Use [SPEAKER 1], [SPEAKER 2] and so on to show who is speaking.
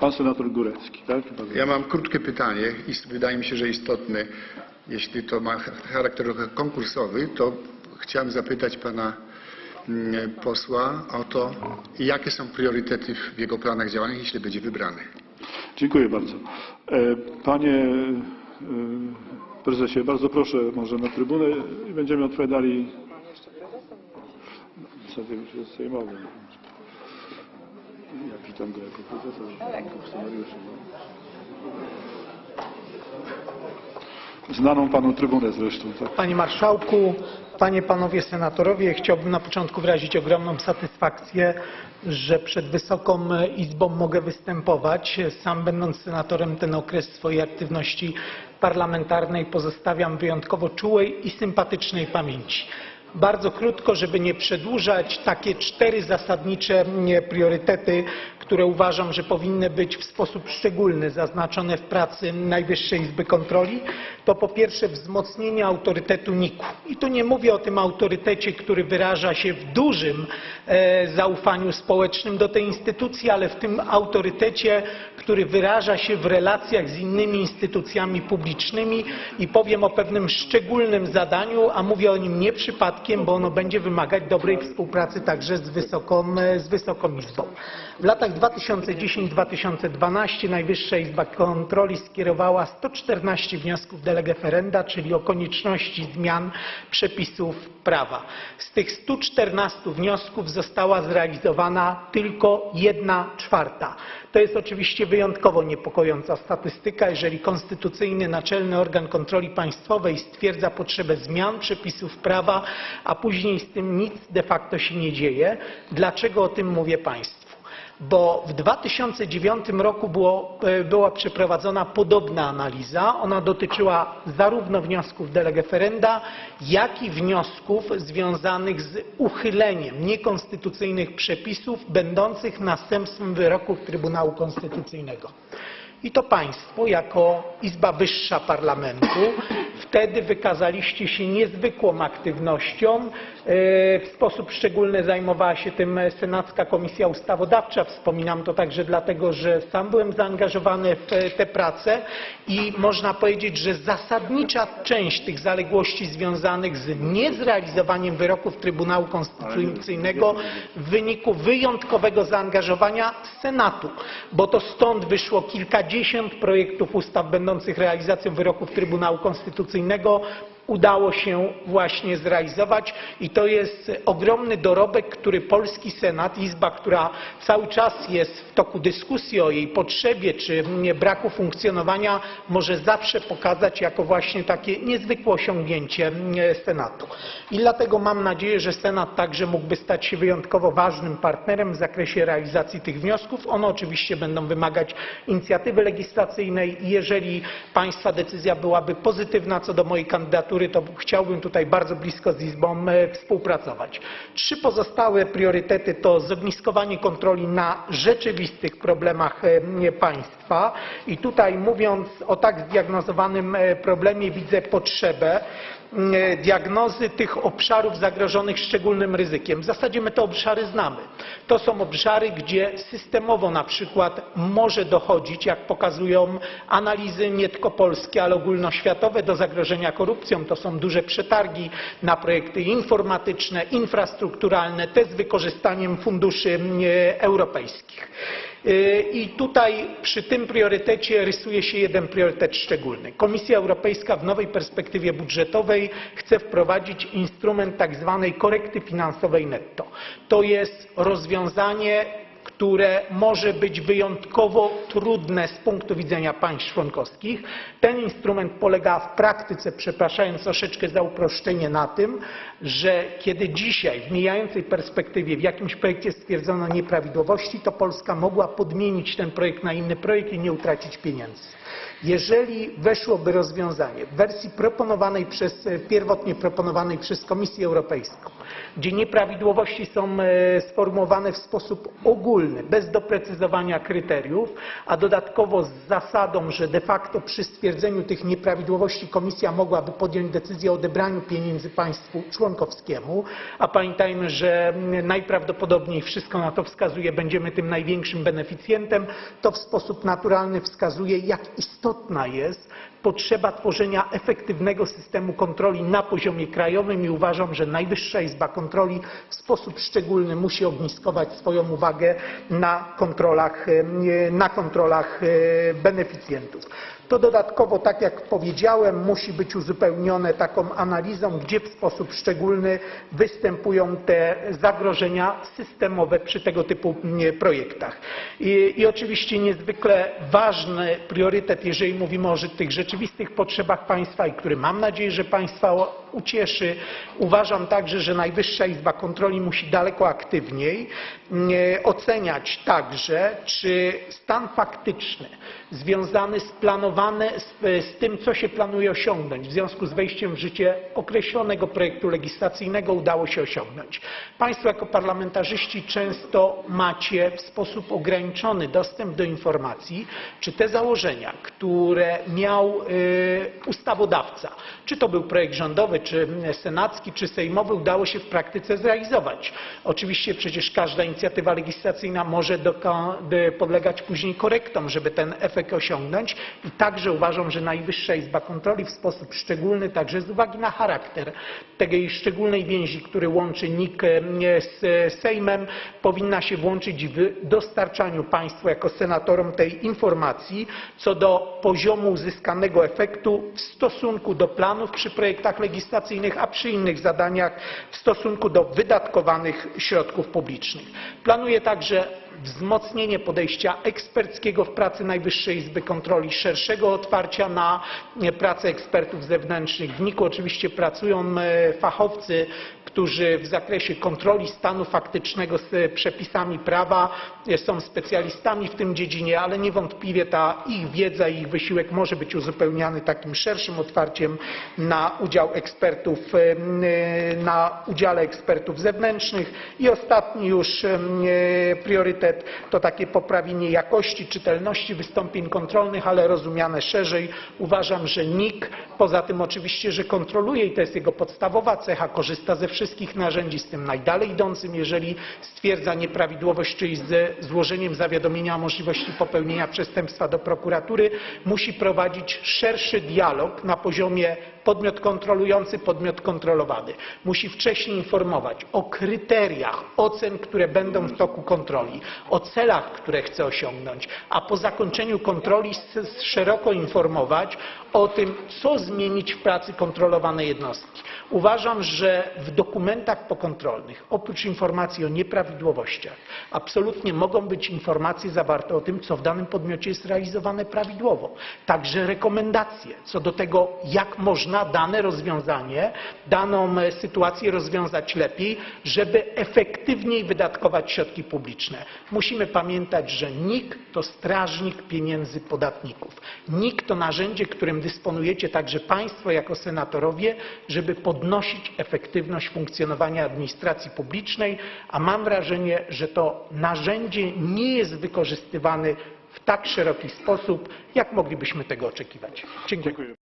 [SPEAKER 1] Pan senator Górecki, tak?
[SPEAKER 2] Ja mam krótkie pytanie i wydaje mi się, że istotne. Jeśli to ma ch- charakter konkursowy, to chciałem zapytać pana mm, posła o to, jakie są priorytety w jego planach działania, jeśli będzie wybrany.
[SPEAKER 1] Dziękuję bardzo. E, Panie e, prezesie, bardzo proszę może na trybunę i będziemy odpowiadali. Co wiem, już jest sejmowy. Ja witam go jako profesor no. Znaną panu trybunę zresztą, tak?
[SPEAKER 3] Panie Marszałku, Panie, Panowie Senatorowie, chciałbym na początku wyrazić ogromną satysfakcję, że przed Wysoką Izbą mogę występować. Sam będąc senatorem ten okres swojej aktywności parlamentarnej pozostawiam wyjątkowo czułej i sympatycznej pamięci. Bardzo krótko, żeby nie przedłużać, takie cztery zasadnicze mm, priorytety, które uważam, że powinny być w sposób szczególny zaznaczone w pracy Najwyższej Izby Kontroli, to po pierwsze wzmocnienie autorytetu NIK-u. I tu nie mówię o tym autorytecie, który wyraża się w dużym e, zaufaniu społecznym do tej instytucji, ale w tym autorytecie, który wyraża się w relacjach z innymi instytucjami publicznymi i powiem o pewnym szczególnym zadaniu, a mówię o nim nie przypadkiem, bo ono będzie wymagać dobrej współpracy także z Wysoką, e, z Wysoką Izbą. W latach 2010-2012 Najwyższa Izba Kontroli skierowała 114 wniosków de lege ferenda, czyli o konieczności zmian przepisów prawa. Z tych 114 wniosków została zrealizowana tylko jedna czwarta. To jest oczywiście wyjątkowo niepokojąca statystyka, jeżeli konstytucyjny naczelny organ kontroli państwowej stwierdza potrzebę zmian przepisów prawa, a później z tym nic de facto się nie dzieje. Dlaczego o tym mówię Państwu? Bo w 2009 roku było, e, była przeprowadzona podobna analiza. Ona dotyczyła zarówno wniosków de jak i wniosków związanych z uchyleniem niekonstytucyjnych przepisów będących następstwem wyroków Trybunału Konstytucyjnego. I to Państwo, jako Izba Wyższa Parlamentu, wtedy wykazaliście się niezwykłą aktywnością. E, W sposób szczególny zajmowała się tym Senacka Komisja Ustawodawcza. Wspominam to także dlatego, że sam byłem zaangażowany w te prace i można powiedzieć, że zasadnicza część tych zaległości związanych z niezrealizowaniem wyroków Trybunału Konstytucyjnego w wyniku wyjątkowego zaangażowania Senatu, bo to stąd wyszło kilkadziesiąt projektów ustaw będących realizacją wyroków Trybunału Konstytucyjnego udało się właśnie zrealizować i to jest ogromny dorobek, który polski Senat, Izba, która cały czas jest w toku dyskusji o jej potrzebie czy braku funkcjonowania, może zawsze pokazać jako właśnie takie niezwykłe osiągnięcie e, Senatu. I dlatego mam nadzieję, że Senat także mógłby stać się wyjątkowo ważnym partnerem w zakresie realizacji tych wniosków. One oczywiście będą wymagać inicjatywy legislacyjnej jeżeli Państwa decyzja byłaby pozytywna co do mojej kandydatury, to chciałbym tutaj bardzo blisko z Izbą e, współpracować. Trzy pozostałe priorytety to zogniskowanie kontroli na rzeczywistych problemach e, państwa i tutaj mówiąc o tak zdiagnozowanym e, problemie widzę potrzebę diagnozy tych obszarów zagrożonych szczególnym ryzykiem. W zasadzie my te obszary znamy. To są obszary, gdzie systemowo na przykład może dochodzić, jak pokazują analizy nie tylko polskie, ale ogólnoświatowe, do zagrożenia korupcją. To są duże przetargi na projekty informatyczne, infrastrukturalne, te z wykorzystaniem funduszy e, europejskich. E, I tutaj przy tym priorytecie rysuje się jeden priorytet szczególny. Komisja Europejska w nowej perspektywie budżetowej chce wprowadzić instrument tak zwanej korekty finansowej netto. To jest rozwiązanie które może być wyjątkowo trudne z punktu widzenia państw członkowskich. Ten instrument polega w praktyce, przepraszając troszeczkę za uproszczenie, na tym, że kiedy dzisiaj w mijającej perspektywie w jakimś projekcie stwierdzono nieprawidłowości, to Polska mogła podmienić ten projekt na inny projekt i nie utracić pieniędzy. Jeżeli weszłoby rozwiązanie w wersji proponowanej przez, pierwotnie proponowanej przez Komisję Europejską, gdzie nieprawidłowości są e, sformułowane w sposób ogólny, szczególny, bez doprecyzowania kryteriów, a dodatkowo z zasadą, że de facto przy stwierdzeniu tych nieprawidłowości komisja mogłaby podjąć decyzję o odebraniu pieniędzy państwu członkowskiemu, a pamiętajmy, że najprawdopodobniej wszystko na to wskazuje, będziemy tym największym beneficjentem, to w sposób naturalny wskazuje, jak istotna jest potrzeba tworzenia efektywnego systemu kontroli na poziomie krajowym i uważam, że Najwyższa Izba Kontroli w sposób szczególny musi ogniskować swoją uwagę na kontrolach, e, na kontrolach e, beneficjentów. To dodatkowo, tak jak powiedziałem, musi być uzupełnione taką analizą, gdzie w sposób szczególny występują te zagrożenia systemowe przy tego typu mm, projektach. I, i oczywiście niezwykle ważny priorytet, jeżeli mówimy o tych rzeczywistych potrzebach państwa i który mam nadzieję, że państwa ucieszy, uważam także, że Najwyższa Izba Kontroli musi daleko aktywniej mm, oceniać także, czy stan faktyczny związany z z, z tym, co się planuje osiągnąć w związku z wejściem w życie określonego projektu legislacyjnego udało się osiągnąć. Państwo jako parlamentarzyści często macie w sposób ograniczony dostęp do informacji, czy te założenia, które miał y, ustawodawca, czy to był projekt rządowy, czy senacki, czy sejmowy, udało się w praktyce zrealizować. Oczywiście przecież każda inicjatywa legislacyjna może podlegać później korektom, żeby ten efekt osiągnąć i także uważam, że Najwyższa Izba Kontroli w sposób szczególny, także z uwagi na charakter tej szczególnej więzi, który łączy NIK e, z Sejmem, powinna się włączyć w dostarczaniu Państwu jako senatorom tej informacji co do poziomu uzyskanego efektu w stosunku do planów przy projektach legislacyjnych, a przy innych zadaniach w stosunku do wydatkowanych środków publicznych. Planuję także wzmocnienie podejścia eksperckiego w pracy Najwyższej Izby Kontroli, szerszego otwarcia na e, pracę ekspertów zewnętrznych. W NIK oczywiście pracują e, fachowcy, którzy w zakresie kontroli stanu faktycznego z przepisami prawa e, są specjalistami w tym dziedzinie, ale niewątpliwie ta ich wiedza i ich wysiłek może być uzupełniany takim szerszym otwarciem na udział ekspertów, na udziale ekspertów zewnętrznych. I ostatni już e, priorytet to takie poprawienie jakości, czytelności wystąpień kontrolnych, ale rozumiane szerzej. Uważam, że NIK, poza tym oczywiście, że kontroluje i to jest jego podstawowa cecha, korzysta ze wszystkich narzędzi, z tym najdalej idącym, jeżeli stwierdza nieprawidłowość, czyli z złożeniem zawiadomienia o możliwości popełnienia przestępstwa do prokuratury, musi prowadzić szerszy dialog na poziomie podmiot kontrolujący, podmiot kontrolowany. Musi wcześniej informować o kryteriach ocen, które będą w toku kontroli, o celach, które chce osiągnąć, a po zakończeniu kontroli szeroko informować o tym, co zmienić w pracy kontrolowanej jednostki. Uważam, że w dokumentach pokontrolnych, oprócz informacji o nieprawidłowościach, absolutnie mogą być informacje zawarte o tym, co w danym podmiocie jest realizowane prawidłowo. Także rekomendacje co do tego, jak można dane rozwiązanie, daną e, sytuację rozwiązać lepiej, żeby efektywniej wydatkować środki publiczne. Musimy pamiętać, że NIK to strażnik pieniędzy podatników. NIK to narzędzie, którym dysponujecie także Państwo jako senatorowie, żeby podnosić efektywność funkcjonowania administracji publicznej, a mam wrażenie, że to narzędzie nie jest wykorzystywane w tak szeroki sposób, jak moglibyśmy tego oczekiwać.
[SPEAKER 1] Dziękuję.